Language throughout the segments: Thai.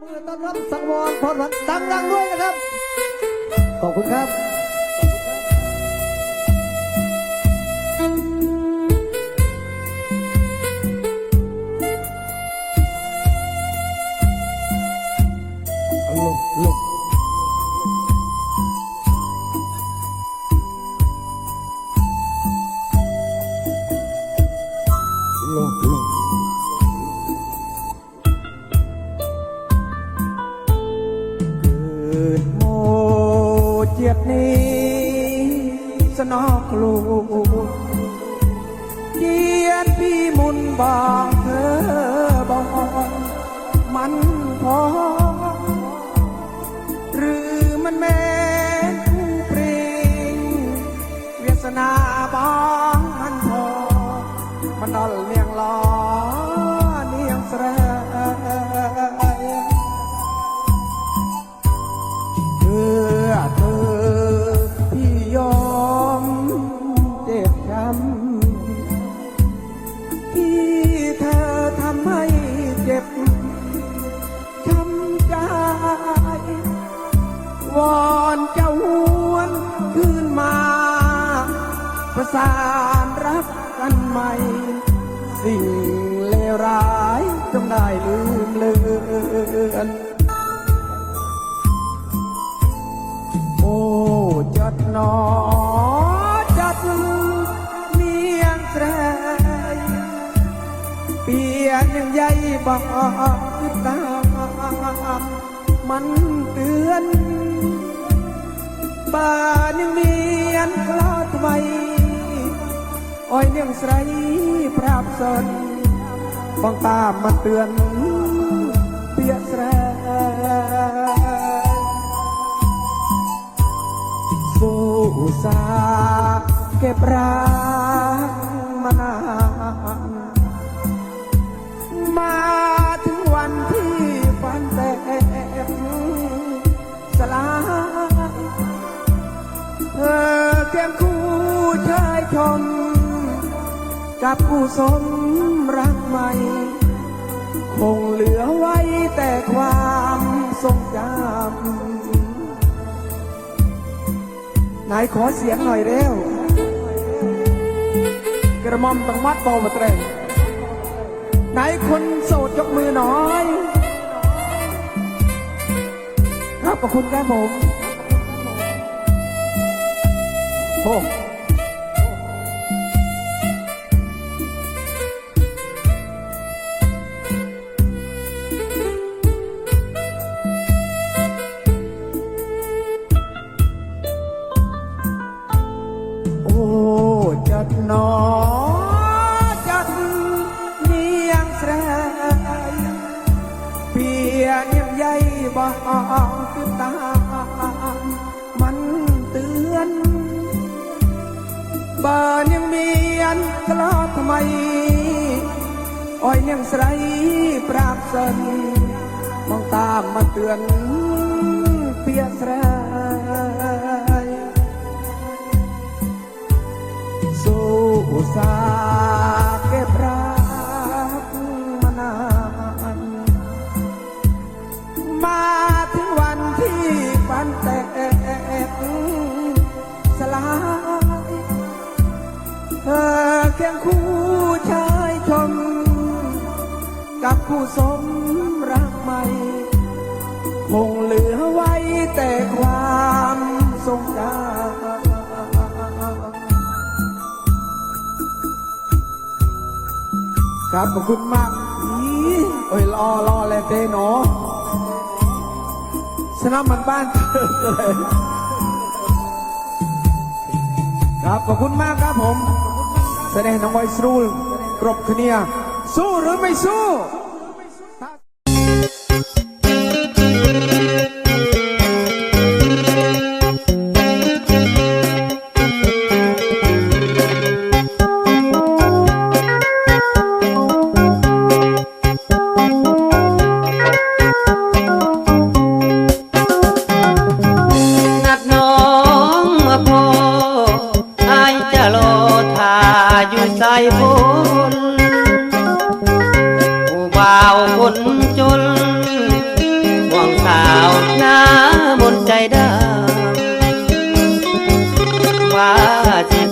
มือต้อนรับสังวรพรพันธ์ดังด้วยนะครับ ขอบคุณครับ ส ចំណាយលឿនលឿនអូចត់ណោចត់នាងស្រែពៀននឹងយាយបងគិតតាមมันទឿនបើនឹងមានខ្លោថ្មីអើយនាងស្រីប្រាប់សិន เนียงใสปรางตามมาเตือนเปียแสรสู้สาเก็บรักมานานมาถึงวันที่ฝันแตกสลายเธอเคียงคู่ชายชม กับผู้สมรักใหม่ คงเหลือไว้แต่ความทรงจำไหนขอเสียงหน่อยเร็ว กระมอมตังมัดเบามาเตรงไหนคนโสดยกมือหน่อย ครับขอบคุณครับผมโอ้ ពីតាມັນទឿនបើនាងមានក្លោថ្មីអោយនាងស្រីប្រាប់សិនមកតាមមកទឿនពាក្យស្រី กับคู่สมรักใหม่ คงเหลือไว้แต่ความทรงจำครับขอบคุณมากอีโอ้ยรอรอแลเตเนาะสนามมันบ้านเกิดเลย ครับขอบคุณมากครับผม แสดงน้องไวสรูลกรบเนียสู้หรือไม่สู้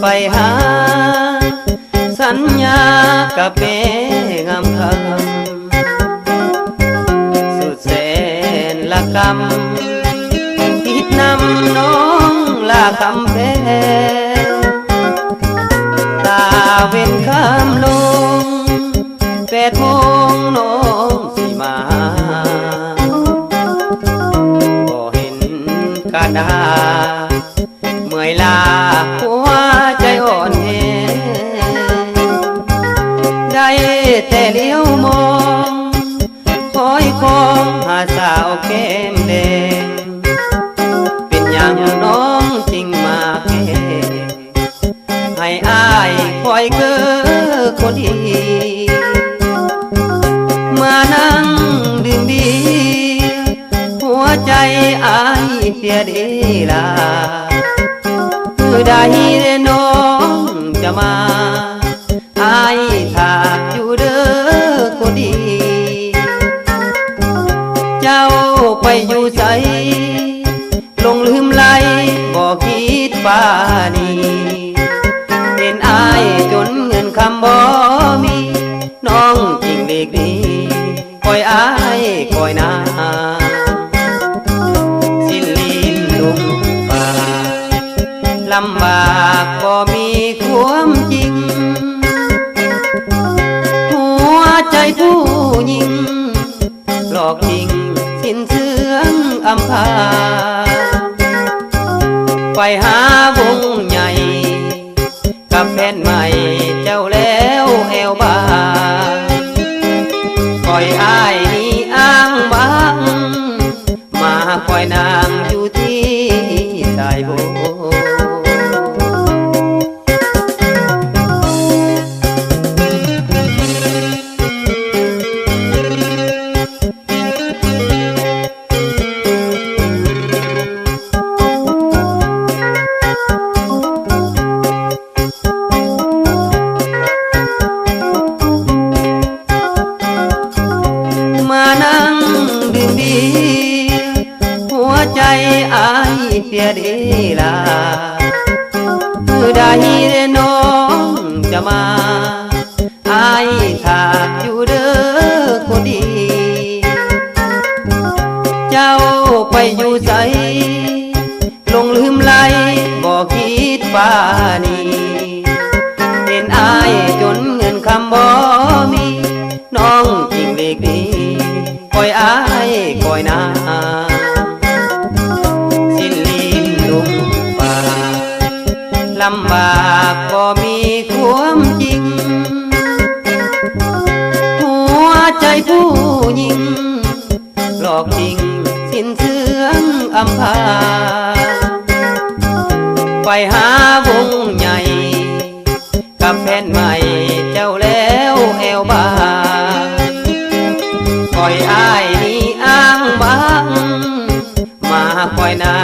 ไปหา สัญญากับแม่งามคำสุดแสนละกำคิดนำน้องลาคำแพงตาเว้นคำลงแปดโมงน้องสิมาก็เห็นกระดา ลาคือใดเน้องจะมาอายถากอยู่เด้อคนดี เจ้าไปอยู่ใสลงลืมไหลบอกคิดป่านีเห็นอายจนเงินคำบ่มี น้องจริงเด็กดี ลำบากบ่มีความจริง หัวใจผู้หญิง หลอกจริงสิ้นเสืองอำพา ไปหาวงใหญ่ กับแฟนใหม่เจ้าแล้วแอวบางคอยอายนี่อ้างบาง มาคอยนา อายถากอยู่เด้อคนดี เจ้าไปอยู่ใสลงลืมไหลบอกคิดป่านีเห็นอายจนเงินคำบ่มี น้องจริงเด็กดีคอยอายคอยนาสิ้นลีนลุงป่าลำบาก ผู้หญิง หลอกจริงสิ้นเสืองอำพาไปหาวงใหญ่ กับแฟนใหม่เจ้าแล้วแอวบางคอยอายนี่อ้างบางมาคอยนา